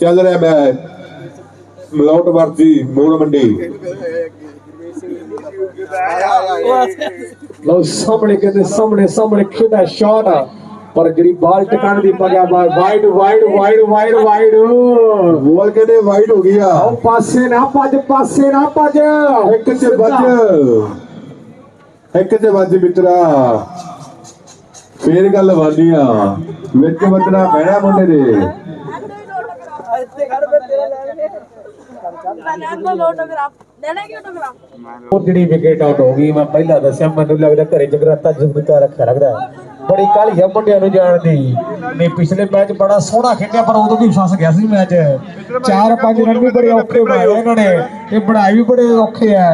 ਚੱਲ ਰਿਹਾ ਮੈਚ ਮਲੌਟ ਵਰਜੀ ਮੋੜ ਮੰਡੀ। ਲਓ ਸਾਹਮਣੇ ਕਹਿੰਦੇ ਸਾਹਮਣੇ ਸਾਹਮਣੇ ਖੇਡਾ ਸ਼ਾਟ ਪਰ ਜਿਹੜੀ ਬਾਲ ਟਿਕਾਣ ਦੀ ਪਗਿਆ ball wide wide wide wide wide ball ਕਹਿੰਦੇ ਵਾਈਡ ਹੋ ਗਿਆ ਆਓ ਪਾਸੇ ਨਾ ਭੱਜ ਪਾਸੇ ਨਾ ਭੱਜ। ਇੱਕ ਤੇ ਵੱਜ। ਇੱਕ ਤੇ ਵੱਜ ਮਿੱਤਰਾ। ਫੇਰ ਗੱਲ ਬਾਨੀ ਆ। ਵਿੱਚ ਵੱਜਣਾ ਪੈਣਾ ਮੁੰਡੇ ਦੇ। ਉਹ ਜਿਹੜੀ ਵਿਕਟ ਆਊਟ ਹੋ ਗਈ ਮੈਂ ਪਹਿਲਾਂ ਦੱਸਿਆ ਮੈਨੂੰ ਲੱਗਦਾ ਘਰੇ ਜਗਰਾਤਾ ਜਗਰਾਤਾ ਰੱਖਿਆ ਲੱਗਦਾ ਹੈ। ਬੜੀ ਕਾਲੀ ਹੈ ਮੁੰਡਿਆਂ ਨੂੰ ਜਾਣ ਦੀ। ਨੇ ਪਿਛਲੇ ਮੈਚ ਬੜਾ ਸੋਹਣਾ ਖੇਡਿਆ ਪਰ ਉਦੋਂ ਵੀ ਫਸ ਗਿਆ ਸੀ ਮੈਚ। ਚਾਰ ਪੰਜ ਰਨ ਵੀ ਬੜੇ ਔਖੇ ਬਣਾਏ ਇਹਨਾਂ ਨੇ ਤੇ ਬਣਾਏ ਵੀ ਬੜੇ ਔਖੇ ਆ।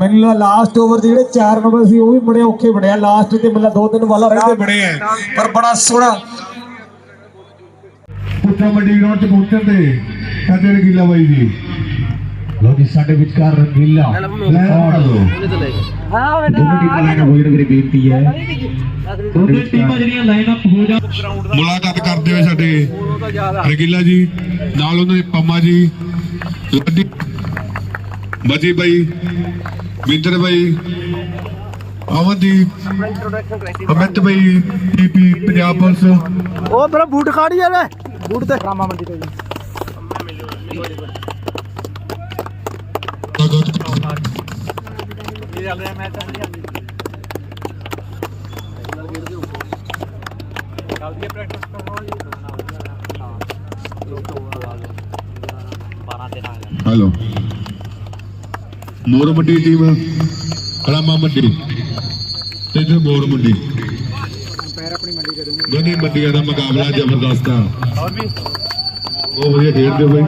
ਮੈਨੂੰ ਲਾਸਟ ਓਵਰ ਦੇ ਜਿਹੜੇ ਚਾਰ ਨੰਬਰ ਸੀ ਉਹ ਵੀ ਬੜੇ ਔਖੇ ਬਣਿਆ। ਲਾਸਟ ਤੇ ਮਤਲਬ ਦੋ ਤਿੰਨ ਬਾਲਾਂ ਰਹਿੰਦੇ ਬਣੇ ਆ। ਪਰ ਬੜਾ ਸੋਹਣਾ ਪੁੱਠਾ ਮੰਡੀ ਗਰਾਊਂਡ ਚ ਪਹੁੰਚਣ ਤੇ ਸਾਡੇ ਰਗੀਲਾ ਬਾਈ ਜੀ। ਲੋ ਜੀ ਸਾਡੇ ਵਿਚਕਾਰ ਰੰਗੀਲਾ। ਲੈ ਆ ਲਓ। ਦੋਨੋਂ ਟੀਮਾਂ ਲਾਈਨ ਹੋਈ ਮੇਰੀ ਬੇਨਤੀ ਹੈ। ਦੋਨੋਂ ਟੀਮਾਂ ਜਿਹੜੀਆਂ ਲਾਈਨ ਅਪ ਹੋ ਜਾਣ ਮੁਲਾਕਾਤ ਕਰਦੇ ਹੋਏ ਸਾਡੇ ਰਗੀਲਾ ਜੀ ਨਾਲ ਉਹਨਾਂ ਦੇ ਪੰਮਾ ਜੀ ਲੱਡੀ ਮਜੀ ਬਾਈ ਵਿੰਦਰ ਬਾਈ ਅਮਨਦੀਪ ਅਮਿਤ ਬਾਈ ਟੀਪੀ ਪੰਜਾਬ ਪੁਲਿਸ। ਉਹ ਮੇਰਾ ਬੂਟ ਖਾੜੀ ਆ ਵੇ। ਬੂਟ ਤੇ ਰਾਮਾ ਮੰਡੀ ਤੋਂ ਜੀ। ਹੈਲੋ ਮੋਰ ਮੰਡੀ ਟੀਮ ਖੜਾਮਾ ਮੰਡੀ। ਤੇ ਇਧਰ ਮੋਰ ਮੰਡੀ। ਦੋਨੇ ਮੰਡੀਆਂ ਦਾ ਮੁਕਾਬਲਾ ਜ਼ਬਰਦਸਤ ਆ। ਬਹੁਤ ਵਧੀਆ ਖੇਡਦੇ ਬਈ।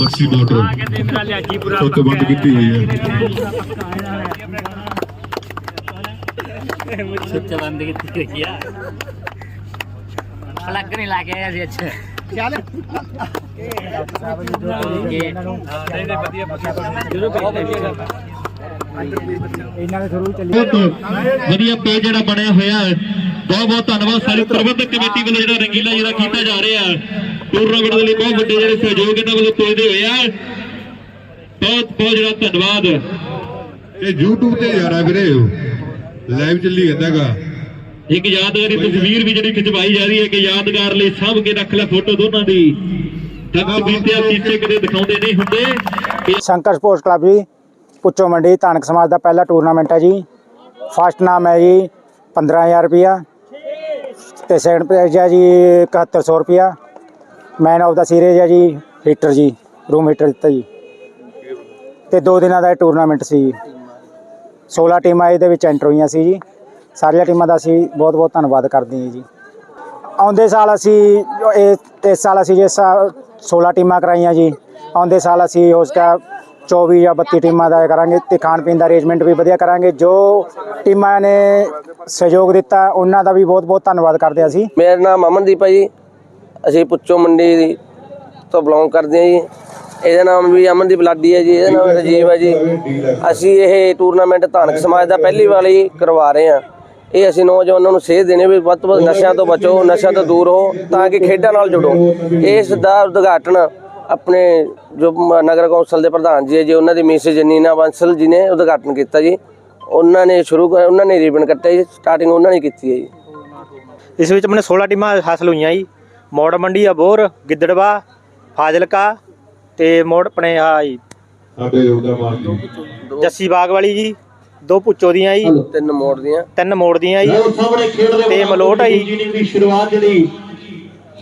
ਮੱਛੀ ਮੋਟਰ ਸੁੱਤ ਬੰਦ ਕੀਤੀ ਹੋਈ ਹੈ। ਸੁੱਚ ਬੰਦ ਕੀਤੀ ਹੋਈ ਆ। ਪਲੱਗ ਨਹੀਂ ਲਾ ਕੇ ਆਇਆ ਸੀ ਅੱਛਾ ਚੱਲ। ਇਹਨਾਂ ਦੇ ਥਰੂ ਚੱਲੀ ਬਹੁਤ ਵਧੀਆ ਪੇਜ ਜਿਹੜਾ ਬਣਿਆ ਹੋਇਆ ਹੈ। ਬਹੁਤ ਬਹੁਤ ਧੰਨਵਾਦ। ਸਾਰੀ ਪ੍ਰਬੰਧਕ ਕਮੇਟੀ ਵੱਲੋਂ ਜਿਹੜਾ ਰੰਗੀਲਾ ਜਿਹੜਾ ਕੀਤਾ ਜਾ ਰਿਹਾ ਹੈ। ਟੂਰਨਾਮੈਂਟ ਦੇ ਲਈ ਬਹੁਤ ਵੱਡੇ ਜਿਹੜੇ ਸਹਿਯੋਗ ਇਹਨਾਂ ਵੱਲੋਂ ਪੁੱਜਦੇ ਹੋਏ ਆ। ਬਹੁਤ ਬਹੁਤ ਜਿਹੜਾ ਧੰਨਵਾਦ। ਇਹ YouTube ਤੇ ਯਾਰ ਆ ਵੀਰੇ। ਲਾਈਵ ਚੱਲੀ ਜਾਂਦਾਗਾ। ਇੱਕ ਯਾਦਗਾਰੀ ਤਸਵੀਰ ਵੀ ਜਿਹੜੀ ਖਿਚਵਾਈ ਜਾ ਰਹੀ ਹੈ ਕਿ ਯਾਦਗਾਰ ਲਈ ਸਾਂਭ ਕੇ ਰੱਖ ਲੈ ਫੋਟੋ ਦੋਨਾਂ ਦੀ। ਤਖਤ ਬੀਤਿਆ ਸੀਸੇ ਕਦੇ ਦਿਖਾਉਂਦੇ ਨਹੀਂ ਹੁੰਦੇ। ਸ਼ੰਕਰ ਸਪੋਰਟਸ ਕਲੱਬ ਜੀ। ਪੁੱਚੋ ਮੰਡੀ ਧਾਨਕ ਸਮਾਜ ਦਾ ਪਹਿਲਾ ਟੂਰਨਾਮੈਂਟ ਹੈ ਜੀ। ਫਸਟ ਨਾਮ ਹੈ ਜੀ 15000 ਰੁਪਿਆ ਤੇ ਸੈਕੰਡ ਪ੍ਰਾਈਜ਼ ਹੈ ਜੀ 7100 ਰੁਪਿਆ ਮੈਨ ਆਫ ਦਾ ਸੀਰੀਜ਼ ਹੈ ਜੀ ਹੀਟਰ ਜੀ ਰੂਮ ਹੀਟਰ ਦਿੱਤਾ ਜੀ। ਤੇ ਦੋ ਦਿਨਾਂ ਦਾ ਇਹ ਟੂਰਨਾਮੈਂਟ ਸੀ। 16 ਟੀਮਾਂ ਇਹਦੇ ਵਿੱਚ ਐਂਟਰ ਹੋਈਆਂ ਸੀ ਜੀ। ਸਾਰੀਆਂ ਟੀਮਾਂ ਦਾ ਅਸੀਂ ਬਹੁਤ ਬਹੁਤ ਧੰਨਵਾਦ ਕਰਦੇ ਹਾਂ ਜੀ। ਆਉਂਦੇ ਸਾਲ ਅਸੀਂ ਇਹ, ਇਸ ਸਾਲ ਅਸੀਂ ਜੇ ਸਾਲ 16 ਟੀਮਾਂ ਕਰਾਈਆਂ ਜੀ। ਆਉਂਦੇ ਸਾਲ ਅਸੀਂ ਉਸ ਦਾ 24 ਜਾਂ 32 ਟੀਮਾਂ ਦਾ ਕਰਾਂਗੇ ਤੇ ਖਾਣ ਪੀਣ ਦਾ ਅਰੇਂਜਮੈਂਟ ਵੀ ਵਧੀਆ ਕਰਾਂਗੇ। ਜੋ ਟੀਮਾਂ ਨੇ ਸਹਿਯੋਗ ਦਿੱਤਾ, ਉਹਨਾਂ ਦਾ ਵੀ ਬਹੁਤ ਬਹੁਤ ਧੰਨਵਾਦ ਕਰਦੇ ਹਾਂ ਅਸੀਂ। ਮੇਰਾ ਨਾਮ ਅਮਨਦੀਪ ਹੈ ਜੀ। ਅਸੀਂ ਪੁੱਚੋ ਮੰਡੀ ਤੋਂ ਬਿਲੋਂਗ ਕਰਦੇ ਹਾਂ ਜੀ। ਇਹਦਾ ਨਾਮ ਵੀ ਅਮਨਦੀਪ ਲਾਡੀ ਹੈ ਜੀ, ਇਹਦਾ ਨਾਮ ਰਜੀਵ ਹੈ ਜੀ। ਅਸੀਂ ਇਹ ਟੂਰਨਾਮੈਂਟ ਧਾਨਕ ਸਮਾਜ ਦਾ ਪਹਿਲੀ ਵਾਰ ਹੀ ਕਰਵਾ ਰਹੇ ਹਾਂ। ਇਹ ਅਸੀਂ ਨੌਜਵਾਨਾਂ ਨੂੰ ਸੇਧ ਦੇਣੇ ਵੀ ਵੱਧ ਤੋਂ ਵੱਧ ਨਸ਼ਿਆਂ ਤੋਂ ਬਚੋ, ਨਸ਼ਿਆਂ ਤੋਂ ਦੂਰ ਹੋ ਤਾਂ ਕਿ ਖੇਡਾਂ ਨਾਲ ਜੁੜੋ। ਇਸ ਦਾ ਉਦਘਾਟਨ ਆਪਣੇ ਜੋ ਨਗਰ ਕੌਂਸਲ ਦੇ ਪ੍ਰਧਾਨ ਜੀ ਹੈ ਜੀ ਉਹਨਾਂ ਦੀ ਮਿਸਿਸ ਨੀਨਾ ਬੰਸਲ ਜੀ ਨੇ ਉਦਘਾਟਨ ਕੀਤਾ ਜੀ। ਉਹਨਾਂ ਨੇ ਸ਼ੁਰੂ ਕਰ- ਉਹਨਾਂ ਨੇ ਰੀਬਨ ਕੱਟਿਆ ਜੀ ਸਟਾਰਟਿੰਗ ਉਹਨਾਂ ਨੇ ਕੀਤੀ ਹੈ ਜੀ। ਇਸ ਵਿੱਚ ਆਪਣੇ 16 ਟੀਮਾਂ ਹਾਸਲ ਹੋਈਆਂ ਜੀ। ਮੋੜ ਮੰਡੀ ਅਬੋਰ ਗਿੱਦੜਵਾ ਫਾਜ਼ਿਲਕਾ ਤੇ ਮੋੜ ਆਪਣੇ ਆ ਜੀ। ਸਾਡੇ ਉਹਦਾ ਮਾਰਦੀ ਜੱਸੀ ਬਾਗ ਵਾਲੀ ਜੀ ਦੋ ਪੁੱਚੋ ਦੀਆਂ ਜੀ। ਤਿੰਨ ਮੋੜ ਦੀਆਂ। ਤਿੰਨ ਮੋੜ ਦੀਆਂ ਜੀ। ਤੇ ਮਲੋਟ ਆਈ ਦੀ ਸ਼ੁਰੂਆਤ ਜਿਹੜੀ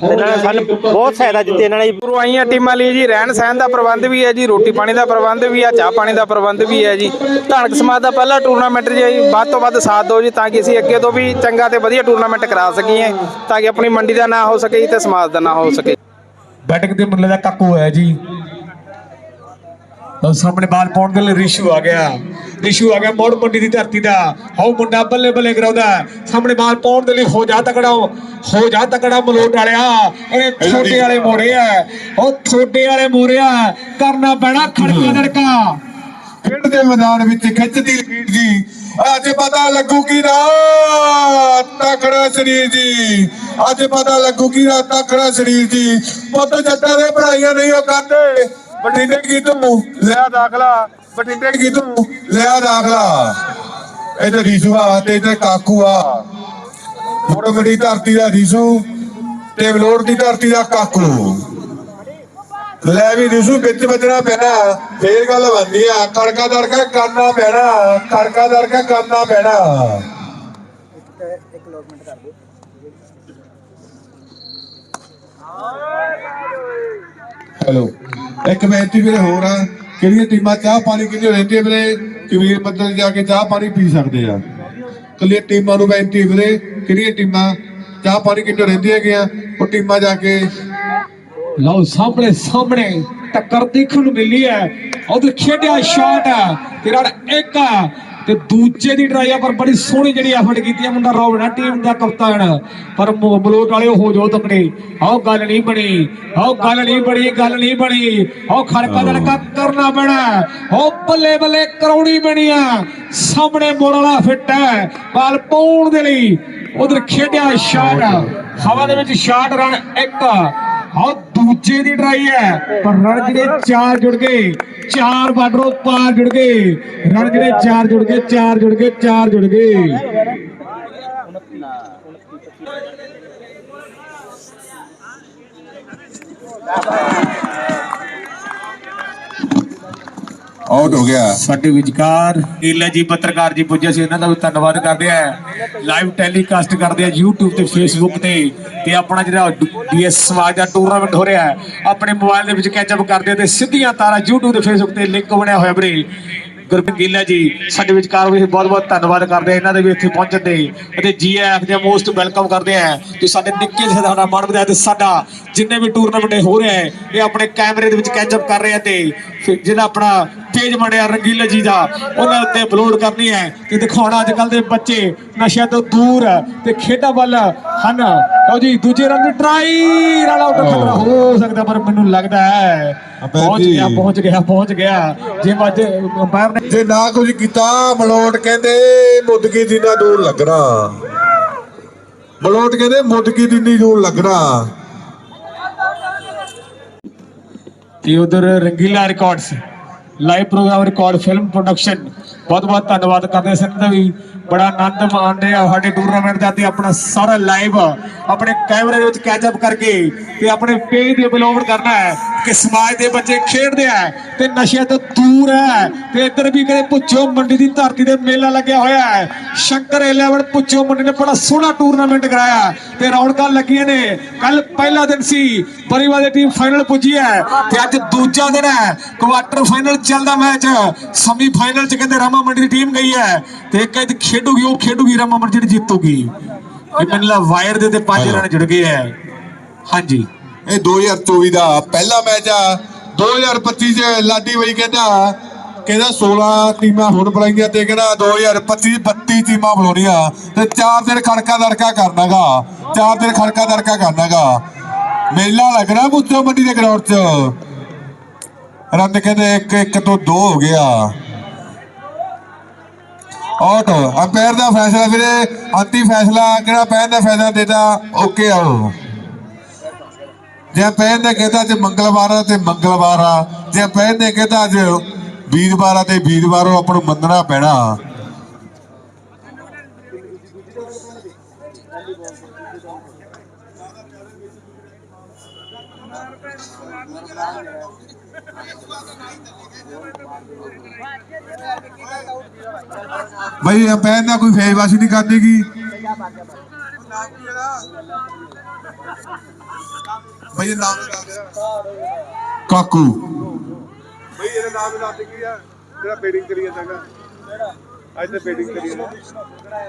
ਇਹਨਾਂ ਨੇ ਸਾਨੂੰ ਬਹੁਤ ਸਹਾਇਤਾ ਦਿੱਤੀ ਇਹਨਾਂ ਨੇ ਜੀ। ਪੁਰਵਾਈਆਂ ਟੀਮਾਂ ਲਈ ਜੀ ਰਹਿਣ ਸਹਿਣ ਦਾ ਪ੍ਰਬੰਧ ਵੀ ਹੈ ਜੀ ਰੋਟੀ ਪਾਣੀ ਦਾ ਪ੍ਰਬੰਧ ਵੀ ਹੈ ਚਾਹ ਪਾਣੀ ਦਾ ਪ੍ਰਬੰਧ ਵੀ ਹੈ ਜੀ। ਧਾਨਕ ਸਮਾਜ ਦਾ ਪਹਿਲਾ ਟੂਰਨਾਮੈਂਟ ਜੀ ਵੱਧ ਤੋਂ ਵੱਧ ਸਾਥ ਦਿਓ ਜੀ ਤਾਂ ਕਿ ਅਸੀਂ ਅੱਗੇ ਤੋਂ ਵੀ ਚੰਗਾ ਤੇ ਵਧੀਆ ਟੂਰਨਾਮੈਂਟ ਕਰਾ ਸਕੀਏ ਤਾਂ ਕਿ ਆਪਣੀ ਮੰਡੀ ਦਾ ਨਾਂ ਹੋ ਸਕੇ ਤੇ ਸਮਾਜ ਦਾ ਨਾਂ ਹੋ ਸਕੇ। ਬੈਟਿੰਗ ਤੇ ਮੁੱਲੇ ਦਾ ਕਾਕੂ ਹੈ ਜੀ। ਤਾਂ ਸਾਹਮਣੇ ਬਾਲ ਪਾਉਣ ਦੇ ਲਈ ਰਿਸ਼ੂ ਆ ਗਿਆ। ਰਿਸ਼ੂ ਆ ਗਿਆ ਮੋੜ ਮੰਡੀ ਦੀ ਧਰਤੀ ਦਾ। ਹਾਉ ਮੁੰਡਾ ਬੱਲੇ ਬੱਲੇ ਕਰਾਉਂਦਾ ਸਾਹਮਣੇ ਬਾਲ ਪਾਉਣ ਦੇ ਲਈ ਹੋ ਜਾ ਤਕੜਾ ਹੋ ਜਾ ਤਕੜਾ ਮਲੋਟ ਵਾਲਿਆ। ਇਹ ਛੋਟੇ ਵਾਲੇ ਮੋੜੇ ਆ। ਉਹ ਛੋਟੇ ਵਾਲੇ ਮੋੜਿਆ ਕਰਨਾ ਪੈਣਾ ਖੜਕਾ ਦੜਕਾ। ਖੇਡ ਦੇ ਮੈਦਾਨ ਵਿੱਚ ਖਿੱਚਦੀ ਲੀਡ ਜੀ। ਅੱਜ ਪਤਾ ਲੱਗੂ ਕੀ ਨਾ, ਤਕੜਾ ਸਰੀਰ ਜੀ। ਅੱਜ ਪਤਾ ਲੱਗੂ ਕੀ ਨਾ, ਤਕੜਾ ਸਰੀਰ ਜੀ। ਪੁੱਤ ਜੱਟਾਂ ਦੇ ਪੜਾਈਆਂ ਨਹੀਂ ਉਹ ਕਰਦੇ। ਬਠਿੰਡੇ ਕੀ ਤੂੰ? ਲਿਆ ਦਾਖਲਾ। ਬਠਿੰਡੇ ਕੀ ਤੂੰ? ਲਿਆ ਦਾਖਲਾ। ਇਧਰ ਰੀਸੂ ਆ ਤੇ ਇਧਰ ਕਾਕੂ ਆ। ਮੋੜ ਮੜੀ ਧਰਤੀ ਦਾ ਰੀਸੂ ਤੇ ਬਲੋੜ ਦੀ ਧਰਤੀ ਦਾ ਕਾਕੂ। ਲੈ ਵੀ ਰੀਸੂ, ਵਿੱਚ ਵੱਜਣਾ ਪੈਣਾ। ਫੇਰ ਗੱਲ ਬੰਦੀ ਆ। ਕੜਕਾ ਦੜਕਾ ਕਰਨਾ ਪੈਣਾ। ਕੜਕਾ ਦੜਕਾ ਕਰਨਾ ਪੈਣਾ। ਹੈਲੋ। ਇੱਕ ਬੇਨਤੀ ਵੀਰੇ, ਹੋਰ ਆ। ਕਿਹੜੀਆਂ ਟੀਮਾਂ ਚਾਹ ਪਾਣੀ ਕਿੰਨੀ ਰਹਿੰਦੀ ਵੀਰੇ? ਕਬੀਰ ਪੱਤਰ ਜਾ ਕੇ ਚਾਹ ਪਾਣੀ ਪੀ ਸਕਦੇ ਆ। ਕੱਲੀਆਂ ਟੀਮਾਂ ਨੂੰ ਬੇਨਤੀ ਵੀਰੇ, ਕਿਹੜੀਆਂ ਟੀਮਾਂ ਚਾਹ ਪਾਣੀ ਕਿੰਨੇ ਰਹਿੰਦੀਆਂ ਹੈਗੀਆਂ? ਉਹ ਟੀਮਾਂ ਜਾ ਕੇ ਲਓ, ਸਾਹਮਣੇ ਸਾਹਮਣੇ ਟੱਕਰ ਦੇਖਣ ਨੂੰ ਮਿਲੀ ਹੈ। ਉਹ ਖੇਡਿਆ ਸ਼ਾਟ ਤੇ ਰਣ ਇੱਕ ਆ ਤੇ ਦੂਜੇ ਦੀ ਟਰਾਈ ਆ ਪਰ ਬੜੀ ਸੋਹਣੀ ਜਿਹੜੀ ਐਫਰਟ ਕੀਤੀ ਹੈ ਮੁੰਡਾ ਰੋਬਨ ਟੀਮ ਦਾ ਕਪਤਾਨ। ਪਰ ਬਲੋਟ ਵਾਲੇ ਹੋ ਜੋ ਤਕੜੇ। ਆਓ ਗੱਲ ਨਹੀਂ ਬਣੀ ਆਓ ਗੱਲ ਨਹੀਂ ਬਣੀ ਗੱਲ ਨਹੀਂ ਬਣੀ। ਆਓ ਖੜਕਾ ਦੜਕਾ ਕਰਨਾ ਪੈਣਾ ਆਓ ਬੱਲੇ ਬੱਲੇ ਕਰਾਉਣੀ ਬਣੀ ਆ। ਸਾਹਮਣੇ ਮੋੜ ਵਾਲਾ ਫਿੱਟ ਹੈ ਬਾਲ ਪਾਉਣ ਦੇ ਲਈ। ਉਧਰ ਖੇਡਿਆ ਸ਼ਾਟ ਹਵਾ ਦੇ ਵਿੱਚ ਸ਼ਾਟ ਰਨ ਇੱਕ। ਆਹ ਦੂਜੇ ਦੀ ਟਰਾਈ ਹੈ। ਪਰ ਰਣ ਜਿਹੜੇ ਚਾਰ ਜੁੜ ਗਏ, ਚਾਰ ਬਾਰਡਰੋਂ ਪਾਰ ਜੁੜ ਗਏ। ਰਣ ਜਿਹੜੇ ਚਾਰ ਜੁੜ ਗਏ, ਚਾਰ ਜੁੜ ਗਏ, ਚਾਰ ਜੁੜ ਗਏ। ਆਊਟ ਹੋ ਗਿਆ। ਸਾਡੇ ਵਿਚਕਾਰ ਨੀਲਾ ਜੀ ਪੱਤਰਕਾਰ ਜੀ ਪੁੱਜੇ ਸੀ ਇਹਨਾਂ ਦਾ ਵੀ ਧੰਨਵਾਦ ਕਰਦੇ ਆ। ਲਾਈਵ ਟੈਲੀਕਾਸਟ ਕਰਦੇ ਆ YouTube ਤੇ Facebook ਤੇ ਤੇ ਆਪਣਾ ਜਿਹੜਾ ਡੀਐਸ ਸਮਾਜ ਦਾ ਟੂਰਨਾਮੈਂਟ ਹੋ ਰਿਹਾ ਹੈ ਆਪਣੇ ਮੋਬਾਈਲ ਦੇ ਵਿੱਚ ਕੈਚ ਅਪ ਕਰਦੇ ਤੇ ਸਿੱਧੀਆਂ ਤਾਰਾਂ YouTube ਤੇ Facebook ਤੇ ਲਿੰਕ ਬਣਿਆ ਹੋਇਆ ਵੀਰੇ। ਗੁਰਪ੍ਰੀਤ ਗਿੱਲਾ ਜੀ ਸਾਡੇ ਵਿਚਕਾਰ ਵੀ ਬਹੁਤ ਬਹੁਤ ਧੰਨਵਾਦ ਕਰਦੇ ਆ ਇਹਨਾਂ ਦੇ ਵੀ ਇੱਥੇ ਪਹੁੰਚਣ ਦੇ ਅਤੇ ਜੀਐਫ ਦੇ ਮੋਸਟ ਵੈਲਕਮ ਕਰਦੇ ਆ। ਤੇ ਸਾਡੇ ਨਿੱਕੇ ਜਿਹੇ ਸਾਡਾ ਮਨ ਵਧਾਇਆ ਤੇ ਸਾਡਾ ਜਿੰਨੇ ਵੀ ਟੂਰਨਾਮੈਂਟ ਹੋ ਰਿਹਾ ਹੈ ਇਹ ਆਪਣੇ ਕੈਮਰੇ ਦੇ ਵਿੱਚ ਕੈਚ ਅਪ ਕਰ ਰਹੇ ਆ ਤੇ ਜਿਹੜਾ ਆਪਣਾ ਪੇਜ ਬਣਿਆ ਰੰਗੀਲਾ ਜੀ ਦਾ। ਉਹਨਾਂ ਉੱਤੇ ਅਪਲੋਡ ਕਰਨੀ ਹੈ। ਤੇ ਦਿਖਾਉਣਾ ਅੱਜ ਕੱਲ ਦੇ ਬੱਚੇ ਨਸ਼ਿਆਂ ਤੋਂ ਦੂਰ ਤੇ ਖੇਡਾਂ ਵੱਲ ਹਨ। ਲਓ ਜੀ ਦੂਜੇ ਦੀ ਟਰਾਈ ਨਾਲ ਆਊਟ ਖਤਰਾ ਹੋ ਸਕਦਾ ਪਰ ਮੈਨੂੰ ਲੱਗਦਾ ਹੈ ਪਹੁੰਚ ਗਿਆ ਪਹੁੰਚ ਗਿਆ ਪਹੁੰਚ ਗਿਆ। ਜੇ ਅੱਜ ਅੰਪਾਇਰ ਨੇ ਜੇ ਨਾ ਕੁਝ ਕੀਤਾ ਮਲੋਟ ਕਹਿੰਦੇ ਮੁੱਦਕੀ ਜਿੰਨਾ ਦੂਰ ਲੱਗਣਾ। ਮਲੋਟ ਕਹਿੰਦੇ ਮੁੱਦਕੀ ਜਿੰਨੀ ਦੂਰ ਲੱਗਣਾ। ਤੇ ਉਧਰ Rangila records live program called Film Production. ਬਹੁਤ ਬਹੁਤ ਧੰਨਵਾਦ ਕਰਦੇ ਸਿੰਘ ਦਾ ਵੀ ਬੜਾ ਆਨੰਦ ਮਾਣ ਰਹੇ ਆ। ਸਾਡੇ ਟੂਰਨਾਮੈਂਟ ਦਾ ਤੇ ਆਪਣਾ ਸਾਰਾ ਲਾਈਵ ਆਪਣੇ ਕੈਮਰੇ ਵਿੱਚ ਕੈਚ ਅਪ ਕਰਕੇ ਤੇ ਆਪਣੇ ਪੇਜ ਤੇ ਅਪਲੋਡ ਕਰਨਾ ਹੈ ਕਿ ਸਮਾਜ ਦੇ ਬੱਚੇ ਖੇਡਦੇ ਆ ਤੇ ਨਸ਼ਿਆਂ ਤੋਂ ਦੂਰ ਹੈ ਤੇ ਇੱਧਰ ਵੀ ਕਦੇ ਪੁੱਛੋ ਮੰਡੀ ਦੀ ਧਰਤੀ ਤੇ ਮੇਲਾ ਲੱਗਿਆ ਹੋਇਆ ਹੈ। ਸ਼ੰਕਰ 11 ਪੁੱਛੋ ਮੰਡੀ ਨੇ ਬੜਾ ਸੋਹਣਾ ਟੂਰਨਾਮੈਂਟ ਕਰਾਇਆ। ਤੇ ਰੌਣਕਾਂ ਲੱਗੀਆਂ ਨੇ। ਕੱਲ ਪਹਿਲਾ ਦਿਨ ਸੀ, ਪਰਿਵਾਰ ਦੀ ਟੀਮ ਫਾਈਨਲ ਪੁੱਜੀ ਹੈ। ਤੇ ਅੱਜ ਦੂਜਾ ਦਿਨ ਹੈ। ਕੁਆਟਰ ਫਾਈਨਲ ਚੱਲਦਾ ਮੈਚ ਸੈਮੀ ਫਾਈਨਲ ਚ ਕਹਿੰਦੇ ਰਾਮਾ ਮੰਡੀ ਦੀ ਟੀਮ ਗਈ ਹੈ ਤੇ ਇੱਕ ਇਹ ਖੇਡੂਗੀ ਉਹ ਖੇਡੂਗੀ ਰਾਮਾ ਮੰਡੀ ਜਿਹੜੀ ਜਿੱਤੂਗੀ। ਇਹ ਮੈਨੂੰ ਲਾ ਵਾਇਰ ਦੇ ਤੇ ਪੰਜ ਰਨ ਜੁੜ ਗਏ ਹੈ। ਹਾਂਜੀ। ਇਹ 2024 ਦਾ ਪਹਿਲਾ ਮੈਚ ਆ। 2025 ਚ ਲਾਡੀ ਬਾਈ ਕਹਿੰਦਾ ਕਹਿੰਦਾ 16 ਟੀਮਾਂ ਹੁਣ ਬੁਲਾਈਆਂ ਤੇ ਕਹਿੰਦਾ 2025 32 ਟੀਮਾਂ ਬੁਲਾਉਣੀਆਂ ਤੇ ਚਾਰ ਦਿਨ ਖੜਕਾ ਦੜਕਾ ਕਰਨਾਗਾ। ਚਾਰ ਦਿਨ ਖੜਕਾ ਦੜਕਾ ਕਰਨਾਗਾ। ਮੇਲਾ ਲੱਗਣਾ ਮੁੱਚੋ ਮੰਡੀ ਦੇ ਗਰਾਊਂਡ 'ਚ। ਰਨ ਕਹਿੰਦੇ ਇੱਕ ਇੱਕ ਤੋਂ ਦੋ ਹੋ ਗਿਆ। ਆਊਟ। ਅੰਪਾਇਰ ਦਾ ਫੈਸਲਾ ਵੀਰੇ ਅੰਤੀ ਫੈਸਲਾ, ਕਿਹੜਾ ਪੈਨ ਦਾ ਫੈਸਲਾ ਦੇਤਾ ਓਕੇ ਆਓ ਜੇ ਪੈਨ ਨੇ ਕਹਿੰਦਾ ਅੱਜ ਮੰਗਲਵਾਰ ਆ, ਤੇ ਮੰਗਲਵਾਰ ਆ। ਜੇ ਪੈਨ ਨੇ ਕਹਿੰਦਾ ਅੱਜ ਵੀਰਵਾਰ ਆ, ਤੇ ਵੀਰਵਾਰ ਨੂੰ ਆਪਾਂ ਨੂੰ ਮੰਨਣਾ ਪੈਣਾ। ਬਈ ਪੈਨ ਦਾ ਕੋਈ ਫੇਸਵਾਸ਼ ਨਹੀਂ ਕਰਦੀਗੀ ਬਈ ਇਹ ਨਾਮ ਕਾਕੂ। ਬਈ ਇਹਦਾ ਨਾਮ ਲਾ ਕੀ ਆ? ਜਿਹੜਾ ਬੇਡਿੰਗ ਕਰੀ ਜਾਂਦਾ ਹੈਗਾ। ਅੱਜ ਤੇ ਬੇਡਿੰਗ ਕਰੀ ਜਾਂਦਾ।